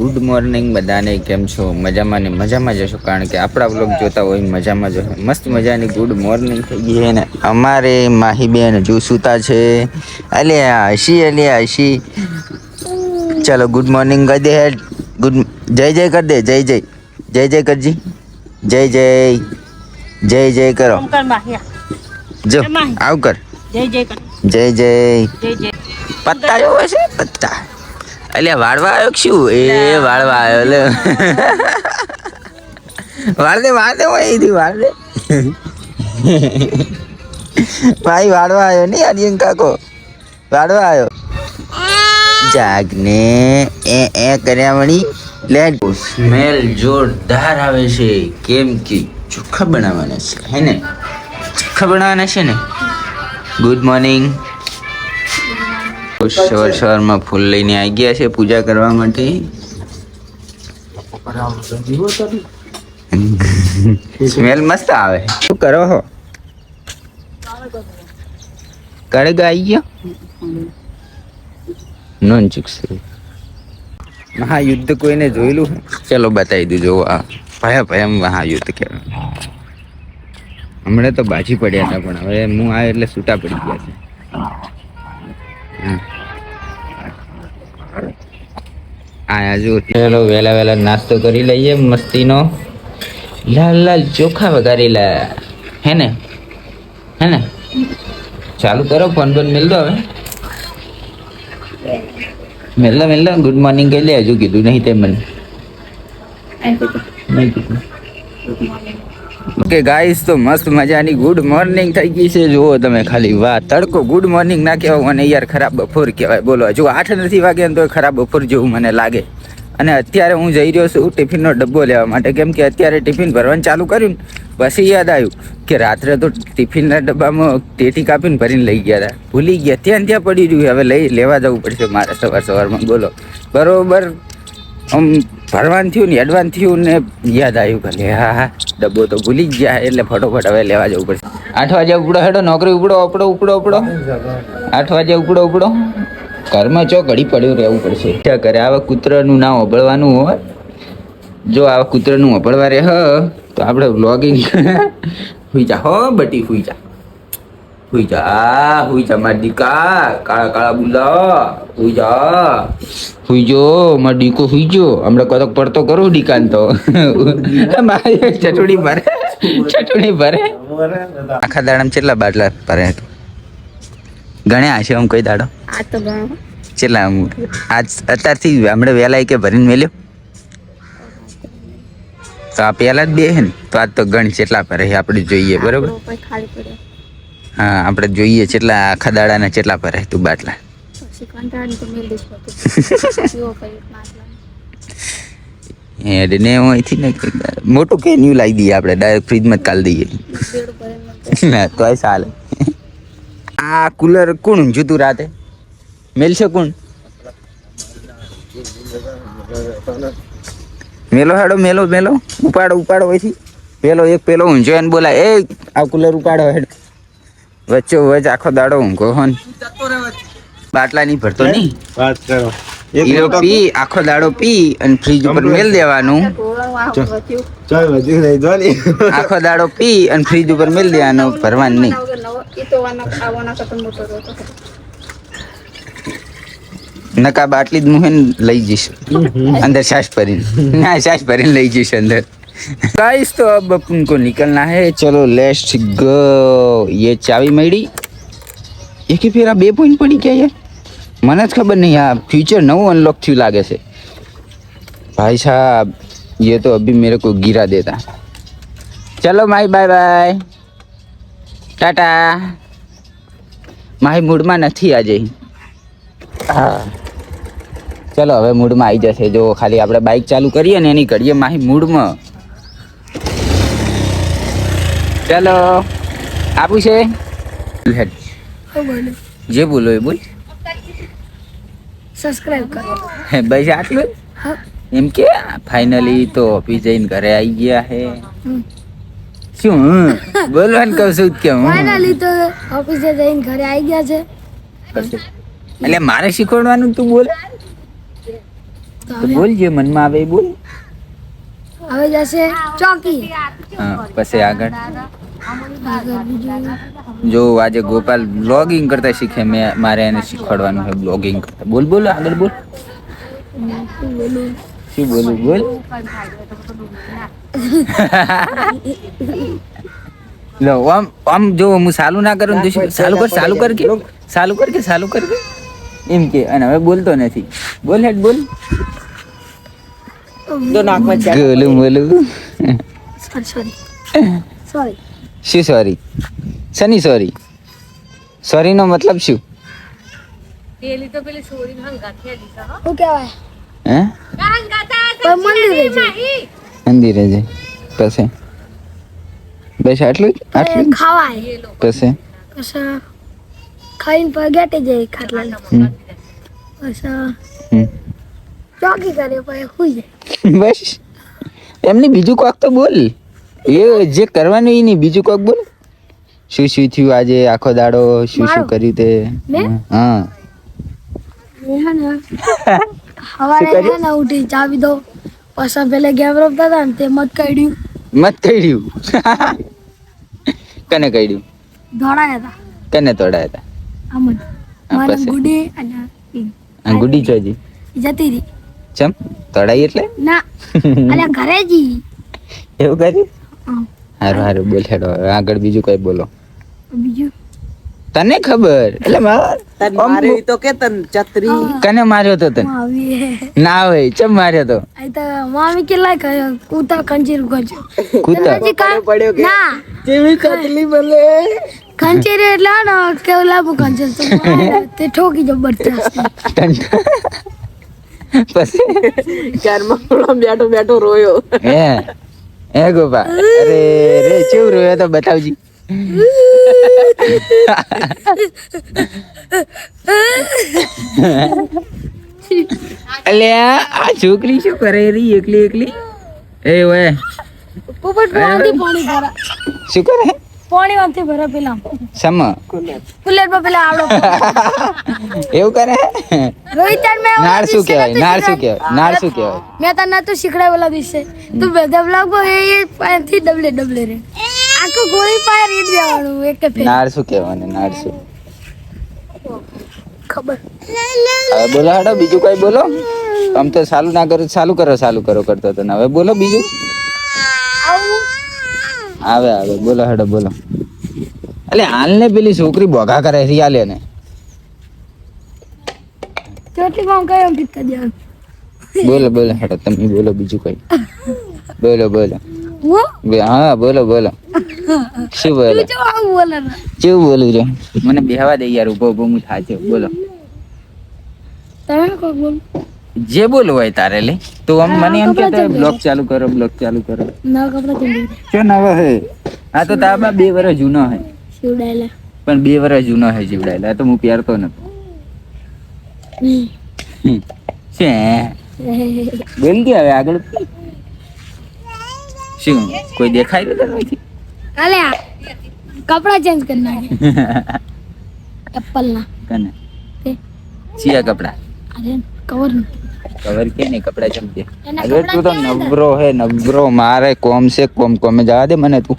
Good morning બધાને કેમ છો? મજામાં ને મજામાં જશો કારણ કે આપણા બ્લોગ જોતા હોય મજામાં જશો મસ્ત મજાની ગુડ મોર્નિંગ થઈ ગઈ છે ને. અમારે માહીબેન જો સૂતા છે. અલ્યા હસી અલ્યા હસી ચલો ગુડ મોર્નિંગ કરી દે ગુડ જય જય કર દે જય જય. જય જય કરજી. જય જય. જય જય કરો. જો આવ કર. જય જય જય જય. પત્તા જોવે છે? પત્તા. એટલે વાળવા આવ્યો કે શું? એ વાળવા આવ્યો લે વાળદે વાળદે હોય એથી વાળદે. ભાઈ વાળવા આવ્યો નહીં આર્યન કાકો? વાળવા આવ્યો. જાગને એ એ કર્યા વળી લેટ સ્મેલ જોરદાર આવે છે. કેમ કે ચોખ્ખા બનાવવાના છે હે ને? ચોખ્ખા બનાવવાના છે ને? ગુડ મોર્નિંગ સવાર સવારમાં ફૂલ લઈને આવી ગયા છે પૂજા કરવા માટે. સ્મેલ મસ્ત આવે. શું કરો હો? કડગ આવી ગયો? નોન ચૂકશે. મહાયુદ્ધ કોઈને જોયેલું ચલો બતાવી દીધું આ ભયા ભયા મહાયુદ્ધ કહેવાય. હમણાં તો બાજી પડ્યા હતા પણ હવે હું આ એટલે છૂટા પડી ગયા છે. આયા જો ચલો વેલા વેલા નાસ્તો કરી લઈએ મસ્તીનો. લાલ લાલ ચોખા વઘારેલા. હે ને? હે ને? ચાલુ કરો ફોન પર મેલ દો હવે. મેલ દો મેલ દો. ગુડ મોર્નિંગ કહી લે હજુ કીધું નહીં તે મને. નહીં કીધું. ઓકે ગાઈસ તો મસ્ત મજાની ગુડ મોર્નિંગ થઈ ગઈ છે. જુઓ તમે ખાલી વાહ તડકો. ગુડ મોર્નિંગ ના કહેવાય, મને યાર ખરાબ બપોર કહેવાય. બોલો હજુ આઠ નથી વાગે તો ખરાબ બપોર જેવું મને લાગે. અને અત્યારે હું જઈ રહ્યો છું ટિફિનનો ડબ્બો લેવા માટે. કેમ કે અત્યારે ટિફિન ભરવાનું ચાલુ કર્યું પછી યાદ આવ્યું કે રાત્રે તો ટિફિનના ડબ્બામાં ટેટી કાપીને ભરીને લઈ ગયા હતા. ભૂલી ગયા. ત્યાં ત્યાં પડી રહ્યું હવે લઈ લેવા જવું પડશે મારે સવાર સવારમાં. બોલો. બરોબર. આમ ભરવાનું થયું ને એડવાન્સ થયું ને યાદ આવ્યું કે હા હા, ડબ્બો તો ભૂલી જ ગયા એટલે ફટોફટ હવે લેવા જવું પડશે. આઠ વાગે ઉપડો હેડો, નોકરી ઉપડો ઉપડો ઉપડો ઉપડો. આઠ વાગે ઉપડો ઉપડો. ઘરમાં ચો ઘડી પડ્યું રહેવું પડશે. ત્યાં કરે આવા કૂતરાનું ના અભળવાનું હોય. જો આવા કૂતરાનું અભળવા રહે તો આપણે વ્લોગિંગ હુઈ જા, હો, બટી હુઈ જા. હુઈ જા આ હુઈ જા મારી દીકા કાળા કાળા બુલા હુઈ જા. હુઈ જો મારો દીકો હુઈ જો હમણાં કદક પડતો કરું દીકાન તો. મારી ચટણી ભરે. ચટણી ભરે. આખા દાડામાં કેટલા બાટલા ભરે? ગણ્યા હશે આમ કઈ દાડો? આ તો ગણો. કેટલા આમ? આજ અત્યારથી હમણાં વહેલા કે ભરીને મેલ્યો? તો આ પહેલા જ બે હે ને? તો આજ તો ગણ કેટલા ભરે છે આપણે જોઈએ બરોબર? ખાલી પડ્યો. હા, આપણે જોઈએ કેટલા આખા દાડાના કેટલા ભરે તું બાટલા. પછી તો પછી ને અહીંથી ને મોટું કેન્યુ લાવી દઈએ આપણે, ડાયરેક્ટ ફ્રીજમાં જ કાલ દઈએ. ના, તોય ચાલે. આ કુલર કોણ જુતું તું રાતે? મેલશે કોણ? મેલો હાડો, મેલો મેલો. ઉપાડો ઉપાડો અહીંથી. પેલો એક પેલો. ઊંઝો એને બોલા એ, આ કુલર ઉપાડો હેડ. વચ્ચે વચ આખો દાડો ઊંઘો હોન બાટલા નહીં ભરતો નહીં? વાત કરો. પી આખો દાડો પી અને ફ્રીજ ઉપર મેલ દેવાનું. આખો દાડો પી અને ફ્રીજ ઉપર મેલ દેવાનો ભરવાનું નહીં. નકા બાટલી જ હું લઈ જઈશ. અંદર શ્વાસ ભરીને. ના શ્વાસ ભરીને લઈ જઈશ અંદર. गाइस तो अब अपन निकलना है। चलो लेट्स गो ये चाबी मेरी। ये कि फिर बे पॉइंट पड़ी क्या ये? मन तो खबर नहीं यार फ्यूचर नव अनलॉक थी लागे से। भाई साहब ये तो अभी मेरे को गिरा देता। चलो माई bye bye tata. Mahi mood में नहीं आज हाँ। चलो हमें मूड में आई जैसे जो खाली आप बाइक चालू करिए नहीं करिए माही मूड में ચલો આપું છે જે બોલો એ બોલ. સબસ્ક્રાઇબ કરો. હે બસ આટલું? એમ કે ફાઇનલી તો ઓફિસ જઈને ઘરે આવી ગયા હે. શું બોલવાનું કહું છું કે હું ફાઇનલી તો ઓફિસે જઈને ઘરે આવી ગયા છે. એટલે મારે શીખવાડવાનું તું બોલ. તો બોલ જે મનમાં આવે બોલ. હવે જશે ચોકી. હા પછી આગળ. જો આજે ગોપાલ બ્લોગિંગ કરતા શીખે મેં મારે એને શીખવાડવાનું છે બ્લોગિંગ કરતા. બોલ બોલ આગળ બોલ. શું બોલું શું બોલું? બોલ લો આમ આમ જો હું ચાલુ ના કરું ને તો શું ચાલુ કર ચાલુ કર કે? ચાલુ કર કે ચાલુ કર કે? એમ કે અને હવે બોલતો નથી. બોલ હેડ બોલ. ગોલું બોલું. સોરી સોરી સોરી શું સોરી શની સોરી સોરી નો મતલબ શું? શું કહેવાય? હે? પણ મંદિરે જઈએ. મંદિરે જઈ પછી? બસ આટલું આટલું ખાવાય. પછી? પછી ખાઈને પછી ગેટી જાય ખાટલા પછી ચોકી કરે પછી સુઈ જાય. બસ. એમને બીજું કોક તો બોલ. એ જે કરવાનું એ નહીં. બીજું કોક બોલ. શું શું થયું આજે? આખો દાડો શું શું કર્યું તે? હા. એ હે ને. સવારે હે ને ઉઠી ચાવી દો પછી પેલા ગેમ રમતા હતા ને તે મત કાઢ્યું. મત કઈડ્યું કને કઈડ્યું દોડાયા હતા. કને મારે ગુડી અને ગુડી જતી ચમ? એટલે? ના. અલ્યા ઘરે જી એવું કર્યું. હારું હારું બોલ હેડો આગળ બીજું કઈ બોલો. બીજું? તને ખબર? એટલે માર- તો કે તન ચતરી કને માર્યો તો તને? ના હોય ચમ માર્યો તો? આઈ તો મામી કેટલા કયો કૂતા કંજીર ગજો. કૂતા પડ્યો કે? ના. કેવી ચતલી બલે કંચીર એટલે ને કેવું લાગુ ખંચેર તો તે ઠોકી જબરજસ્ત. પછી? ચારમાં પેલો બેઠો બેઠો રોયો. હે. હે ગોપા? અરે રે ચેવું રોયો તો બતાવજી. અલ્યા આ છોકરી શું કરે રહી એકલી એકલી? એ ઓય. પોપટ પાણી ભરા. શું કરે? પાણી વાંથી ભરે પેલા. સમ કુલર પર પેલા આવડો એવું કરે? રોહિત મેં નાળ શું કહેવાય? નાર શું કહેવાય? નાર શું કહેવાય? મેં તને તો શીખડાય ઓલા દિવસે. તું બધા બ્લોગ એ પાયાથી ડબલે ડબલે રે. આખું ગોળી પાય રેડ જવાનું એક ફેર. નાર શું કહેવાનું નાર શું? ખબર. હવે બોલો હેડો બીજું કઈ બોલો? આમ તો ચાલુ ના કરો ચાલુ કરો ચાલુ કરો કરતો હતો હવે બોલો બીજું. આવે આવે. બોલો હેડો બોલો. એટલે હાલ ને પેલી છોકરી બોગા કરે રિયાલે ને બોલો બોલો હેડો તમે બોલો બીજું કઈ. બોલો બોલો. હા? બોલો બોલો. શું બોલો? આવું બોલે ને. કેવું બોલું છે? મને બેહવા દે યાર ઊભો ઊભો હું થાચે. બોલો. તમે કોઈ બોલ? જે બોલવું હોય તારે લે. તો આમ મને એમ કે બ્લોક ચાલુ કરો બ્લોક ચાલુ કરો. નવા કપડા ચેન્જ નવો હે આ તો તારા બે વર્ષ જૂનો હે. શિવડાયેલા. પણ બે વર્ષ જૂનો હે જીવડાયેલા તો હું પહેરતો નતો. છે. બોલ કે હવે આગળ. શું કોઈ દેખાય તો તરફથી કાલે આ કપડા ચેન્જ કરી નાખે. એપલ ના કને ચિયા કપડા. અરે કવર કવર કે ને કપડા ચમકે? અરે તું તો નવરો હે નવરો મારે કોમ છે કોમ કોમે જવા દે મને તું